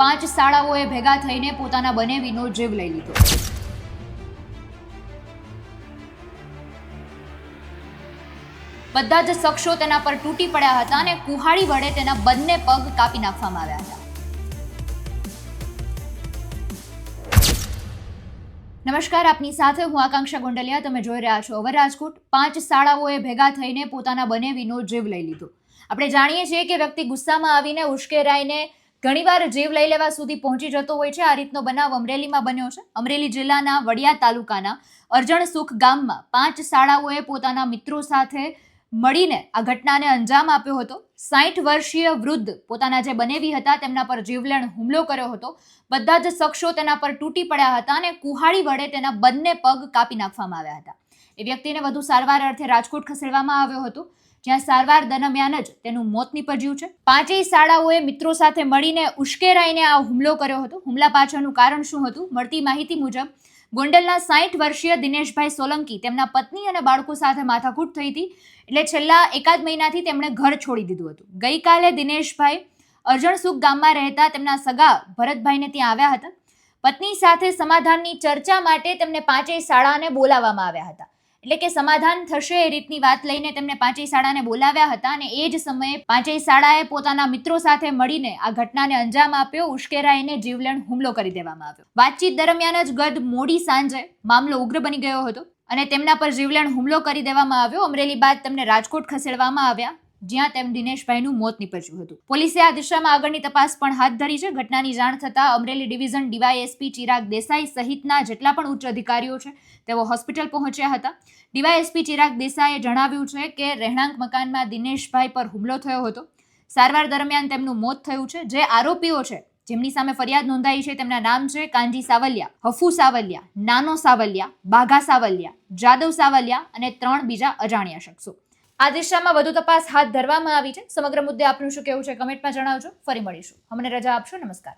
પાંચ શાળાઓએ ભેગા થઈને પોતાના બનેવીનો જીવ લઈ લીધો. બધા જ શખ્સો તેના પર તૂટી પડ્યા હતા અને કુહાડી વડે તેના બંને પગ કાપી નાખવામાં આવ્યા હતા. નમસ્કાર, આપની સાથે હું આકાંક્ષા ગોંડલિયા. તમે જોઈ રહ્યા છો અવર રાજકોટ. પાંચ શાળાઓએ ભેગા થઈને પોતાના બનેવીનો જીવ લઈ લીધો. આપણે જાણીએ છીએ કે વ્યક્તિ ગુસ્સામાં આવીને ઉશ્કેરાઈને ઘણીવાર જીવ લઈ લેવા સુધી પહોંચી જતો હોય છે. આ રીતનો બનાવ અમરેલીમાં બન્યો છે. અમરેલી જિલ્લાના વડિયા તાલુકાના અરજણ સુખ ગામમાં પાંચ શાળાઓએ પોતાના મિત્રો સાથે મળીને આ ઘટનાને અંજામ આપ્યો હતો. સાઠ વર્ષીય વૃદ્ધ પોતાના જે બનેવી હતા તેમના પર જીવલેણ હુમલો કર્યો હતો. બધા જ શખ્સો તેના પર તૂટી પડ્યા હતા અને કુહાડી વડે તેના બંને પગ કાપી નાખવામાં આવ્યા હતા. એ વ્યક્તિને વધુ સારવાર અર્થે રાજકોટ ખસેડવામાં આવ્યો હતો, જ્યાં સારવાર દરમિયાન જ તેનું મોત નીપજ્યું છે. પાંચેય શાળાઓએ મિત્રો સાથે મળીને ઉશ્કેરાઈને આ હુમલો કર્યો હતો. હુમલા પાછળનું કારણ શું હતું? મળતી માહિતી મુજબ, ગોંડલના સાઠ વર્ષીય દિનેશભાઈ સોલંકી તેમના પત્ની અને બાળકો સાથે માથાકૂટ થઈ હતી. એટલે છેલ્લા એકાદ મહિનાથી તેમણે ઘર છોડી દીધું હતું. ગઈકાલે દિનેશભાઈ અર્જણસુખ ગામમાં રહેતા તેમના સગા ભરતભાઈને ત્યાં આવ્યા હતા. પત્ની સાથે સમાધાનની ચર્ચા માટે તેમને પાંચેય શાળાને બોલાવવામાં આવ્યા હતા. એટલે કે સમાધાન થશે એ રીતની વાત લઈને તેમને પાંચેય શાળાને બોલાવ્યા હતા અને એ જ સમયે પાંચેય શાળાએ પોતાના મિત્રો સાથે મળીને આ ઘટનાને અંજામ આપ્યો. ઉશ્કેરાઈને જીવલેણ હુમલો કરી દેવામાં આવ્યો. વાતચીત દરમિયાન જ ગત મોડી સાંજે મામલો ઉગ્ર બની ગયો હતો અને તેમના પર જીવલેણ હુમલો કરી દેવામાં આવ્યો. અમરેલી બાદ તેમને રાજકોટ ખસેડવામાં આવ્યા. જ્યાં તેમ દિનેશભાઈનું મોત નીપજ્યું હતું. પોલીસે આ દિશામાં આગળની તપાસ પણ હાથ ધરી છે. ઘટનાની જાણ થતાં અમરેલી ડિવિઝન ડીવાયએસપી ચિરાગ દેસાઈ સહિતના જેટલા પણ ઉચ્ચ અધિકારીઓ છે, તેઓ હોસ્પિટલ પહોંચ્યા હતા. ડીવાયએસપી ચિરાગ દેસાઈએ જણાવ્યું છે કે રહેણાંક મકાનમાં દિનેશભાઈ પર હુમલો થયો હતો. સારવાર દરમિયાન તેમનું મોત થયું છે. જે આરોપીઓ છે, જેમની સામે ફરિયાદ નોંધાઈ છે, તેમના નામ છે કાંજી સાવલિયા, હફુ સાવલિયા, નાનો સાવલિયા, બાઘા સાવલિયા, જાદવ સાવલિયા અને ત્રણ બીજા અજાણ્યા શખ્સો. આ દિશામાં વધુ તપાસ હાથ ધરવામાં આવી છે. સમગ્ર મુદ્દે આપનું શું કહેવું છે કમેન્ટમાં જણાવજો. ફરી મળીશું. અમને રજા આપશો. નમસ્કાર.